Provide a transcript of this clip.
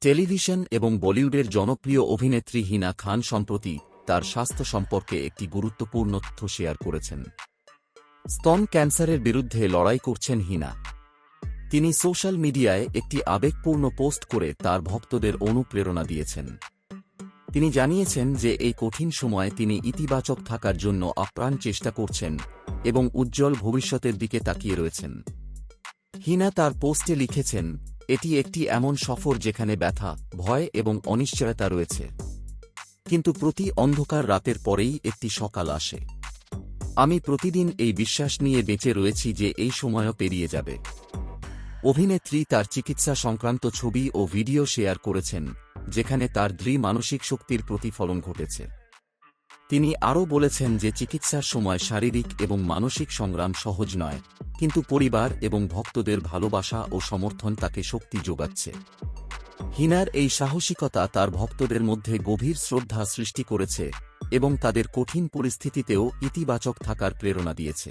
Television এবং বলিউডের জনপ্রিয় অভিনেত্রী হিনা খান সম্প্রতি তার স্বাস্থ্য সম্পর্কে একটি গুরুত্বপূর্ণ তথ্য শেয়ার করেছেন। স্তন ক্যান্সারের বিরুদ্ধে লড়াই করছেন হিনা। তিনি সোশ্যাল মিডিয়ায় একটি আবেগপূর্ণ পোস্ট করে তার ভক্তদের অনুপ্রেরণা দিয়েছেন। তিনি জানিয়েছেন যে এই কঠিন সময়ে তিনি ইতিবাচক থাকার জন্য আপ্রাণ চেষ্টা করছেন এবং উজ্জ্বল ভবিষ্যতের দিকে তাকিয়ে রয়েছেন। হিনা তার পোস্টে লিখেছেন এটি একটি এমন সফর যেখানে ব্যথা, ভয় এবং অনিশ্চয়তা রয়েছে। কিন্তু প্রতি অন্ধকার রাতের পরেই একটি সকাল আসে। আমি প্রতিদিন এই বিশ্বাস নিয়ে বেঁচে রয়েছি যে এই সময়ও পেরিয়ে যাবে। অভিনেত্রী তার চিকিৎসা সংক্রান্ত ছবি ও ভিডিও শেয়ার করেছেন, যেখানে তার দৃঢ় মানসিক শক্তির প্রতিফলন ঘটেছে। তিনি আরও বলেছেন যে চিকিৎসার সময় শারীরিক এবং মানসিক সংগ্রাম সহজ নয়, কিন্তু পরিবার এবং ভক্তদের ভালোবাসা ও সমর্থন তাকে শক্তি যোগাচ্ছে। হিনার এই সাহসিকতা তার ভক্তদের মধ্যে গভীর শ্রদ্ধা সৃষ্টি করেছে এবং তাদের কঠিন পরিস্থিতিতেও ইতিবাচক থাকার প্রেরণা দিয়েছে।